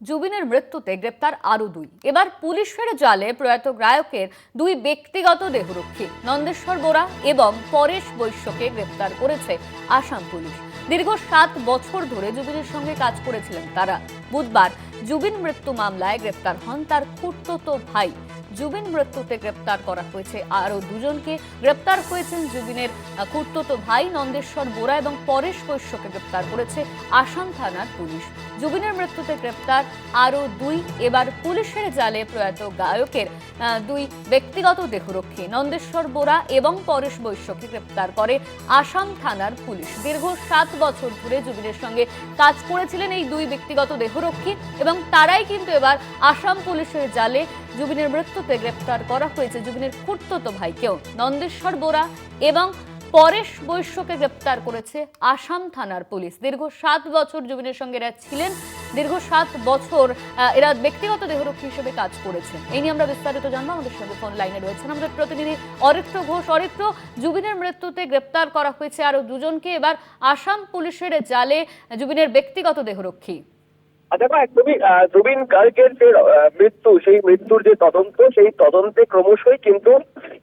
জুবিনের মৃত্যুতে গ্রেপ্তার আরও দুই। এবার পুলিশের জালে প্রয়াত গায়কের দুই ব্যক্তিগত দেহরক্ষী, নন্দেশ্বর বোরা এবং পরেশ বৈশ্যকে গ্রেপ্তার করেছে আসাম পুলিশ। দীর্ঘ সাত বছর ধরে জুবিনের সঙ্গে কাজ করেছিলেন তারা। বুধবার জুবিন মৃত্যু মামলায় গ্রেপ্তার হন তার খুঁড়তো ভাই জুবিন মৃত্যুতে গ্রেপ্তার করা হয়েছে। আরও দুজনকে গ্রেপ্তার হয়েছেন জুবিনের খুড়তুতো ভাই নন্দেশ্বর বোরা এবং পরেশ বৈশ্যকে গ্রেপ্তার করেছে আসাম থানার পুলিশ। জুবিনের মৃত্যুতে গ্রেপ্তার আরও দুই। এবার পুলিশের জালে প্রয়াত গায়কের দুই ব্যক্তিগত দেহরক্ষী নন্দেশ্বর বোরা এবং পরেশ বৈশ্যকে গ্রেপ্তার করে আসাম থানার পুলিশ। দীর্ঘ সাত বছর ধরে জুবিনের সঙ্গে কাজ করেছিলেন এই দুই ব্যক্তিগত দেহরক্ষী এবং তারাই কিন্তু এবার আসাম পুলিশের জালে জুবিনের মৃত্যুতে গ্রেপ্তার করা হয়েছে জুবিনের খুঁড়তো ভাইকেও। নন্দেশ্বর বোরা এবং পরেশ বৈশ্যকে গ্রেপ্তার করেছে আসাম থানার পুলিশ। দীর্ঘ সাত বছর জুবিনের সঙ্গে এরা ছিলেন। দীর্ঘ সাত বছর এরা ব্যক্তিগত দেহরক্ষী হিসেবে কাজ করেছেন। এই নিয়ে আমরা বিস্তারিত জানব। আমাদের সঙ্গে ফোন লাইনে রয়েছেন আমাদের প্রতিনিধি অরিত্র ঘোষ। অরিত্র, জুবিনের মৃত্যুতে গ্রেপ্তার করা হয়েছে আরও দুজনকে। এবার আসাম পুলিশের জালে জুবিনের ব্যক্তিগত দেহরক্ষী দেখো একদমই জুবিন গার্গের যে মৃত্যু, সেই মৃত্যুর যে তদন্ত, সেই তদন্তে ক্রমশই কিন্তু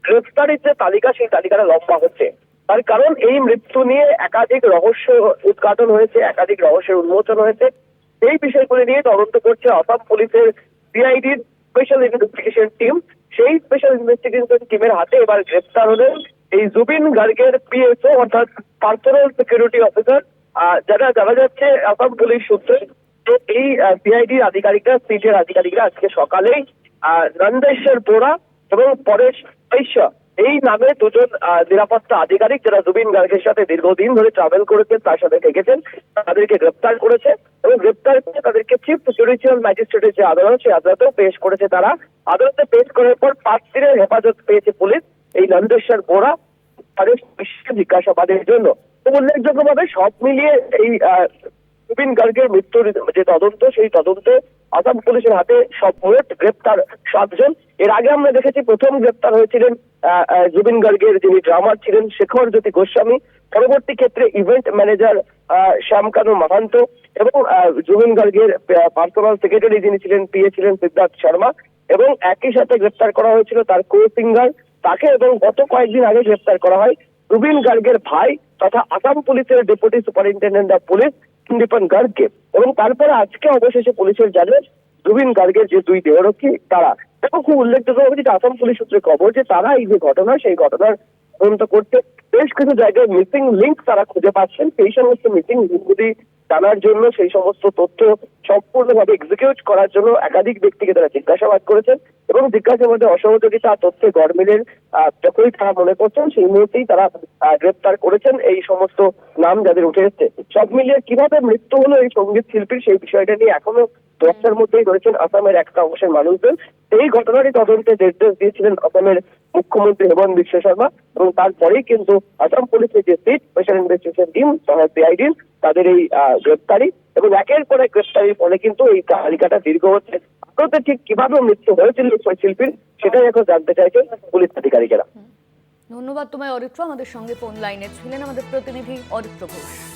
গ্রেফতারির যে তালিকা, সেই তালিকাটা লম্বা হচ্ছে। তার কারণ, এই মৃত্যু নিয়ে একাধিক রহস্য উদ্ঘাটন হয়েছে, একাধিক রহস্যের উন্মোচন হয়েছে। এই বিষয়গুলি নিয়ে তদন্ত করছে আসাম পুলিশের সিআইডির স্পেশাল ইনভেস্টিগেশন টিম। সেই স্পেশাল ইনভেস্টিগেশন টিমের হাতে এবার গ্রেফতার হলেন এই জুবিন গার্গের পিএসও, অর্থাৎ পার্সোনাল সিকিউরিটি অফিসার যারা জানা যাচ্ছে আসাম পুলিশ সূত্রে। এই সিআইডি আধিকারিকরা সিটের আধিকারিকরা আজকে নন্দেশ্বর বোরা এবং পরেশ এই নামে দুজন নিরাপত্তা আধিকারিক যারা জুবিন গার্গের সাথে দীর্ঘদিন ধরে ট্রাভেল করেছেন, তার সাথে থেকেছেন তাদেরকে গ্রেপ্তার করেছে এবং গ্রেপ্তার করে তাদেরকে চিফ জুডিশিয়াল ম্যাজিস্ট্রেটের যে আদালত, সেই আদালতেও পেশ করেছে তারা। আদালতে পেশ করার পর পাঁচ দিনের হেফাজত পেয়েছে পুলিশ, এই নন্দেশ্বর বোরা তাদের জিজ্ঞাসাবাদের জন্য। উল্লেখযোগ্যভাবে সব মিলিয়ে এই জুবিন গার্গের মৃত্যুর যে তদন্ত, সেই তদন্তে আসাম পুলিশের হাতে সব মোট গ্রেপ্তার সাতজন। এর আগে আমরা দেখেছি প্রথম গ্রেপ্তার হয়েছিলেন জুবিন গার্গের যিনি ড্রামার ছিলেন শেখর জ্যোতি গোস্বামী। পরবর্তী ক্ষেত্রে ইভেন্ট ম্যানেজার শ্যামকানু মাহান্ত এবং জুবিন গার্গের পার্সোনাল সেক্রেটারি যিনি ছিলেন পিএ ছিলেন সিদ্ধার্থ শর্মা। এবং একই সাথে গ্রেপ্তার করা হয়েছিল তার কো সিঙ্গার তাকে এবং গত কয়েকদিন আগে গ্রেপ্তার করা হয় রুবিন গার্গের ভাই তথা আসাম পুলিশের deputy superintendent of police Sandipan গার্গকে এবং তারপরে আজকে অবশেষে পুলিশের জানে রুবিন গার্গের যে দুই দেহরক্ষী তারা। এবং খুব উল্লেখযোগ্য হবে যে আসাম পুলিশ সূত্রে খবর যে তারা এই যে ঘটনা, সেই ঘটনার তদন্ত করতে বেশ কিছু জায়গায় মিসিং লিঙ্ক তারা খুঁজে পাচ্ছেন। সেই সমস্ত মিসিং লিঙ্কগুলি জানার জন্য, সেই সমস্ত তথ্য সম্পূর্ণভাবে এক্সিকিউট করার জন্য একাধিক ব্যক্তিকে তারা জিজ্ঞাসাবাদ করেছেন। এবং জিজ্ঞাসাবাদে অসহযোগিতা তথ্যে গড়মিলের আহ, যখনই তারা মনে করছেন সেই মুহূর্তেই তারা গ্রেপ্তার করেছেন এই সমস্ত নাম যাদের উঠে এসছে। সব মিলিয়ে কীভাবে মৃত্যু হলো এই সংগীত শিল্পীর সেই বিষয়টা নিয়ে এখনও দশটার মধ্যেই রয়েছেন আসামের একটা অংশের মানুষজন। এই ঘটনারই তদন্তে নির্দেশ দিয়েছিলেন আসামের মুখ্যমন্ত্রী হেমন্ত বিশ্ব শর্মা এবং তারপরেই কিন্তু আসাম পুলিশের যে SIT special investigation team CID তাদের এই গ্রেপ্তারি এবং একের পর এক গ্রেপ্তারির ফলে কিন্তু এই তালিকাটা দীর্ঘ হচ্ছে। আদতে ঠিক কীভাবে মৃত্যু হয়েছিল শিল্পীর, সেটাই এখন জানতে চাইছে পুলিশ আধিকারিকেরা। ধন্যবাদ তোমায় অরিত্র, আমাদের সঙ্গে ফোন লাইনে ছিলেন আমাদের প্রতিনিধি অরিত্র ঘোষ।